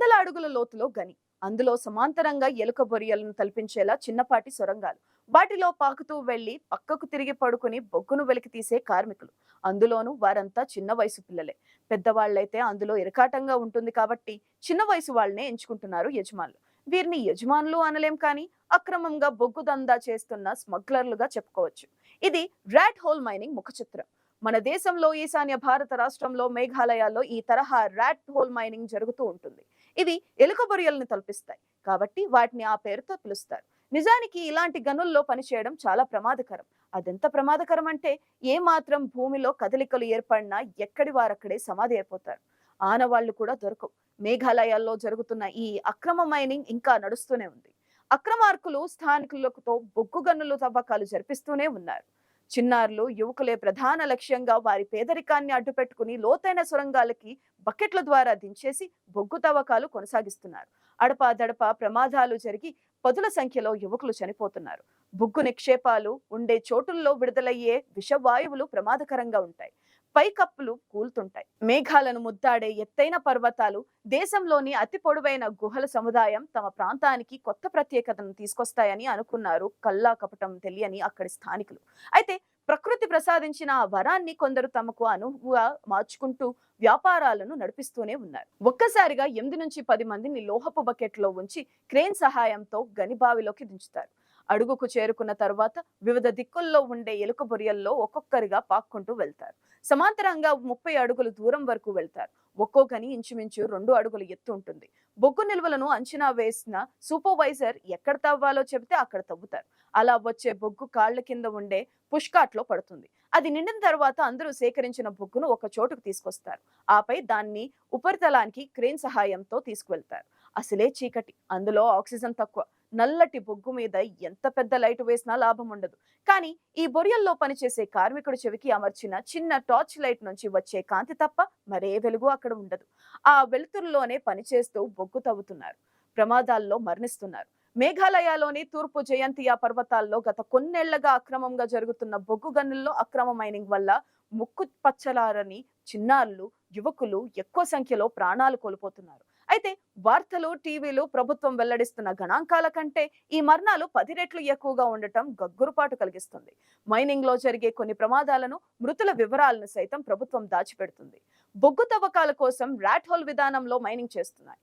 వందల అడుగుల లోతులో గని. అందులో సమాంతరంగా ఎలుక బొరియలను తలపించేలా చిన్నపాటి సొరంగాలు. వాటిలో పాకుతూ వెళ్ళి పక్కకు తిరిగి పడుకుని బొగ్గును వెలికి తీసే కార్మికులు. అందులోనూ వారంతా చిన్న వయసు పిల్లలే. పెద్దవాళ్ళైతే అందులో ఇరకాటంగా ఉంటుంది కాబట్టి చిన్న వయసు వాళ్ళనే ఎంచుకుంటున్నారు యజమానులు. వీరిని యజమానులు అనలేం కానీ అక్రమంగా బొగ్గు దందా చేస్తున్న స్మగ్లర్లుగా చెప్పుకోవచ్చు. ఇది ర్యాట్ హోల్ మైనింగ్ ముఖ చిత్రం. మన దేశంలో ఈశాన్య భారత రాష్ట్రంలో మేఘాలయాల్లో ఈ తరహా ర్యాట్ హోల్ మైనింగ్ జరుగుతూ ఉంటుంది. ఇవి ఎలుక బొరియలను తలపిస్తాయి. కాబట్టి వాటిని ఆ పేరుతో పిలుస్తారు. నిజానికి ఇలాంటి గనుల్లో పనిచేయడం చాలా ప్రమాదకరం. అదెంత ప్రమాదకరం అంటే ఏ మాత్రం భూమిలో కదలికలు ఏర్పడినా ఎక్కడి వారక్కడే సమాధి అయిపోతారు. ఆనవాళ్ళు కూడా దొరకవు. మేఘాలయాల్లో జరుగుతున్న ఈ అక్రమ మైనింగ్ ఇంకా నడుస్తూనే ఉంది. అక్రమార్కులు స్థానికులతో బొగ్గు గన్నులు తవ్వకాలు జరిపిస్తూనే ఉన్నారు. చిన్నారులు యువకులే ప్రధాన లక్ష్యంగా వారి పేదరికాన్ని అడ్డుపెట్టుకుని లోతైన సొరంగాలకి బకెట్ల ద్వారా దించేసి బొగ్గు తవ్వకాలు కొనసాగిస్తున్నారు. అడపా దడప ప్రమాదాలు జరిగి పదుల సంఖ్యలో యువకులు చనిపోతున్నారు. బొగ్గు నిక్షేపాలు ఉండే చోటుల్లో విడుదలయ్యే విషవాయువులు ప్రమాదకరంగా ఉంటాయి. పైకప్పులు కూలుతుంటాయి. మేఘాలను ముద్దాడే ఎత్తైన పర్వతాలు దేశంలోని అతి పొడవైన గుహల సముదాయం తమ ప్రాంతానికి కొత్త ప్రత్యేకతను తీసుకొస్తాయని అనుకున్నారు కల్లా కపటం తెలియని అక్కడి స్థానికులు. అయితే ప్రకృతి ప్రసాదించిన ఆ వరాన్ని కొందరు తమకు అనువుగా మార్చుకుంటూ వ్యాపారాలను నడిపిస్తూనే ఉన్నారు. ఒక్కసారిగా ఎనిమిది నుంచి పది మందిని లోహపు బకెట్లో ఉంచి క్రేన్ సహాయంతో గనిబావిలోకి దించుతారు. అడుగుకు చేరుకున్న తర్వాత వివిధ దిక్కుల్లో ఉండే ఎలుక బొరియల్లో ఒక్కొక్కరిగా పాక్కుంటూ వెళ్తారు. సమాంతరంగా ముప్పై అడుగులు దూరం వరకు వెళ్తారు. ఒక్కో గని ఇంచుమించు రెండు అడుగులు ఎత్తు ఉంటుంది. బొగ్గు నిల్వలను అంచనా వేసిన సూపర్వైజర్ ఎక్కడ తవ్వాలో చెబితే అక్కడ తవ్వుతారు. అలా వచ్చే బొగ్గు కాళ్ళ కింద ఉండే పుష్కాట్లో పడుతుంది. అది నిండిన తర్వాత అందరూ సేకరించిన బొగ్గును ఒక చోటుకు తీసుకొస్తారు. ఆపై దాన్ని ఉపరితలానికి క్రేన్ సహాయంతో తీసుకువెళ్తారు. అసలే చీకటి. అందులో ఆక్సిజన్ తక్కువ. నల్లటి బొగ్గు మీద ఎంత పెద్ద లైట్ వేసినా లాభం ఉండదు. కానీ ఈ బొరియల్లో పనిచేసే కార్మికుడి చెవికి అమర్చిన చిన్న టార్చ్ లైట్ నుంచి వచ్చే కాంతి తప్ప మరే వెలుగు అక్కడ ఉండదు. ఆ వెలుతురులోనే పనిచేస్తూ బొగ్గు తవ్వుతున్నారు. ప్రమాదాల్లో మరణిస్తున్నారు. మేఘాలయలోని తూర్పు జయంతియా పర్వతాల్లో గత కొన్నేళ్ళగా అక్రమంగా జరుగుతున్న బొగ్గు గనుల్లో అక్రమ మైనింగ్ వల్ల ముక్కు పచ్చలారని చిన్నారులు యువకులు ఎక్కువ సంఖ్యలో ప్రాణాలు కోల్పోతున్నారు. అయితే వార్తలు టీవీలు ప్రభుత్వం వెల్లడిస్తున్న గణాంకాల కంటే ఈ మరణాలు పది రెట్లు ఎక్కువగా ఉండటం గగ్గురుపాటు కలిగిస్తుంది. మైనింగ్లో జరిగే కొన్ని ప్రమాదాలను మృతుల వివరాలను సైతం ప్రభుత్వం దాచిపెడుతుంది. బొగ్గు తవ్వకాల కోసం ర్యాట్ హోల్ విధానంలో మైనింగ్ చేస్తున్నాయి.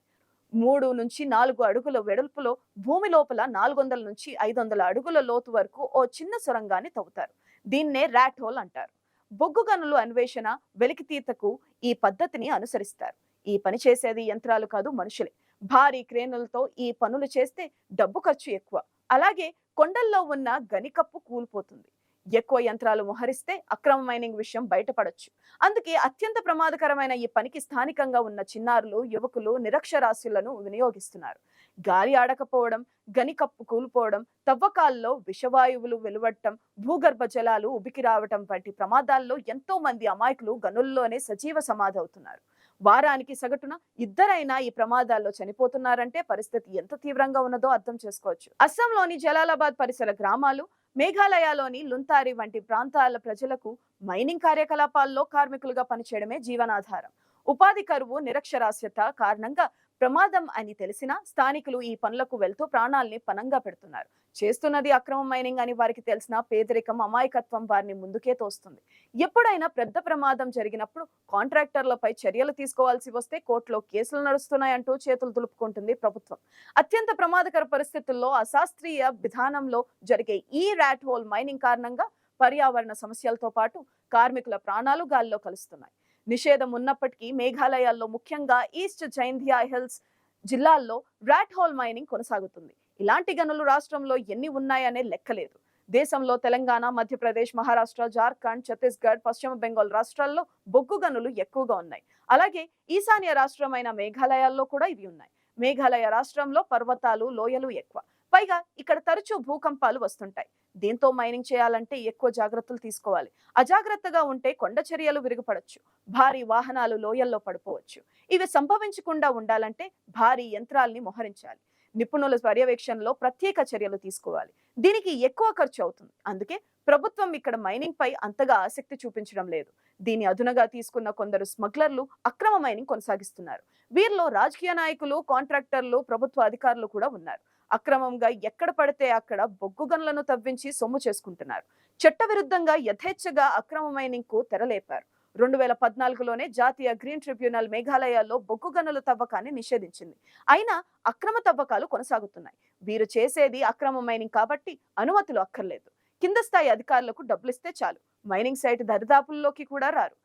మూడు నుంచి నాలుగు అడుగుల వెడల్పులో భూమి లోపల నాలుగు వందల నుంచి ఐదు వందల అడుగుల లోతు వరకు ఓ చిన్న సొరంగాన్ని తవ్వుతారు. దీన్నే ర్యాట్ హోల్ అంటారు. బొగ్గు గనులు అన్వేషణ వెలికితీతకు ఈ పద్ధతిని అనుసరిస్తారు. ఈ పని చేసేది యంత్రాలు కాదు మనుషులే. భారీ క్రేనులతో ఈ పనులు చేస్తే డబ్బు ఖర్చు ఎక్కువ. అలాగే కొండల్లో ఉన్న గనికప్పు కూలిపోతుంది. ఎక్కువ యంత్రాలు మోహరిస్తే అక్రమ మైనింగ్ విషయం బయటపడొచ్చు. అందుకే అత్యంత ప్రమాదకరమైన ఈ పనికి స్థానికంగా ఉన్న చిన్నారులు యువకులు నిరక్షరాస్యులను వినియోగిస్తున్నారు. గాలి ఆడకపోవడం గనికప్పు కూలిపోవడం తవ్వకాల్లో విషవాయువులు వెలువడటం భూగర్భ జలాలు ఉబికి రావటం వంటి ప్రమాదాల్లో ఎంతో మంది అమాయకులు గనుల్లోనే సజీవ సమాధవుతున్నారు వారానికి సగటున ఇద్దరైనా ఈ ప్రమాదాల్లో చనిపోతున్నారంటే పరిస్థితి ఎంత తీవ్రంగా ఉన్నదో అర్థం చేసుకోవచ్చు. అస్సాంలోని జలాలాబాద్ పరిసర గ్రామాలు మేఘాలయలోని లుంతారి వంటి ప్రాంతాల ప్రజలకు మైనింగ్ కార్యకలాపాల్లో కార్మికులుగా పనిచేయడమే జీవనాధారం. ఉపాధి కరువు నిరక్షరాస్యత కారణంగా ప్రమాదం అని తెలిసినా స్థానికులు ఈ పనులకు వెళ్తూ ప్రాణాల్ని పనంగా పెడుతున్నారు. చేస్తున్నది అక్రమ మైనింగ్ అని వారికి తెలిసిన పేదరికం అమాయకత్వం వారిని ముందుకే తోస్తుంది. ఎప్పుడైనా పెద్ద ప్రమాదం జరిగినప్పుడు కాంట్రాక్టర్లపై చర్యలు తీసుకోవాల్సి వస్తే కోర్టులో కేసులు నడుస్తున్నాయంటూ చేతులు దులుపుకుంటుంది ప్రభుత్వం. అత్యంత ప్రమాదకర పరిస్థితుల్లో అశాస్త్రీయ విధానంలో జరిగే ఈ ర్యాట్ హోల్ మైనింగ్ కారణంగా పర్యావరణ సమస్యలతో పాటు కార్మికుల ప్రాణాలు గాల్లో కలుస్తున్నాయి. నిషేధం ఉన్నప్పటికీ మేఘాలయాల్లో ముఖ్యంగా ఈస్ట్ జైంధియా హిల్స్ జిల్లాల్లో ర్యాట్ హోల్ మైనింగ్ కొనసాగుతుంది. ఇలాంటి గనులు రాష్ట్రంలో ఎన్ని ఉన్నాయనే లెక్కలేదు. దేశంలో తెలంగాణ మధ్యప్రదేశ్ మహారాష్ట్ర జార్ఖండ్ ఛత్తీస్గఢ్ పశ్చిమ బెంగాల్ రాష్ట్రాల్లో బొగ్గు గనులు ఎక్కువగా ఉన్నాయి. అలాగే ఈశాన్య రాష్ట్రమైన మేఘాలయాల్లో కూడా ఇవి ఉన్నాయి. మేఘాలయ రాష్ట్రంలో పర్వతాలు లోయలు ఎక్కువ. పైగా ఇక్కడ తరచూ భూకంపాలు వస్తుంటాయి. దీంతో మైనింగ్ చేయాలంటే ఎక్కువ జాగ్రత్తలు తీసుకోవాలి. అజాగ్రత్తగా ఉంటే కొండ చర్యలు విరుగుపడొచ్చు. భారీ వాహనాలు లోయల్లో పడిపోవచ్చు. ఇవి సంభవించకుండా ఉండాలంటే భారీ యంత్రాల్ని మోహరించాలి. నిపుణుల పర్యవేక్షణలో ప్రత్యేక చర్యలు తీసుకోవాలి. దీనికి ఎక్కువ ఖర్చు అవుతుంది. అందుకే ప్రభుత్వం ఇక్కడ మైనింగ్ పై అంతగా ఆసక్తి చూపించడం లేదు. దీని అదునగా తీసుకున్న కొందరు స్మగ్లర్లు అక్రమ మైనింగ్ కొనసాగిస్తున్నారు. వీరిలో రాజకీయ నాయకులు కాంట్రాక్టర్లు ప్రభుత్వ అధికారులు కూడా ఉన్నారు. అక్రమంగా ఎక్కడ పడితే అక్కడ బొగ్గు గనులను తవ్వించి సొమ్ము చేసుకుంటున్నారు. చట్టవిరుద్ధంగా యథేచ్ఛగా అక్రమ మైనింగ్కు తెరలేపారు. రెండు వేల పద్నాలుగులోనే జాతీయ గ్రీన్ ట్రిబ్యునల్ మేఘాలయాల్లో బొగ్గు గనుల తవ్వకాన్ని నిషేధించింది. అయినా అక్రమ తవ్వకాలు కొనసాగుతున్నాయి. వీరు చేసేది అక్రమ మైనింగ్ కాబట్టి అనుమతులు అక్కర్లేదు. కింద స్థాయి అధికారులకు డబ్బులిస్తే చాలు. మైనింగ్ సైట్ దరిదాపుల్లోకి కూడా రారు.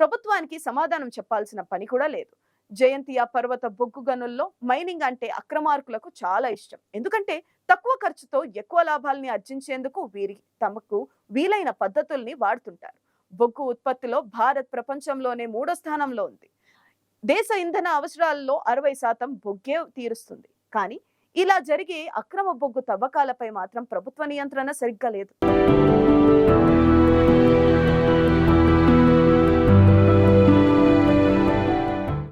ప్రభుత్వానికి సమాధానం చెప్పాల్సిన పని కూడా లేదు. జయంతియా పర్వత బొగ్గు గనుల్లో మైనింగ్ అంటే అక్రమార్కులకు చాలా ఇష్టం. ఎందుకంటే తక్కువ ఖర్చుతో ఎక్కువ లాభాల్ని ఆర్జించేందుకు వీరి తమకు వీలైన పద్ధతుల్ని వాడుతుంటారు. బొగ్గు ఉత్పత్తిలో భారత్ ప్రపంచంలోనే మూడో స్థానంలో ఉంది. దేశ ఇంధన అవసరాల్లో అరవై శాతం బొగ్గే తీరుస్తుంది. కానీ ఇలా జరిగే అక్రమ బొగ్గు తవ్వకాలపై మాత్రం ప్రభుత్వ నియంత్రణ సరిగ్గా లేదు.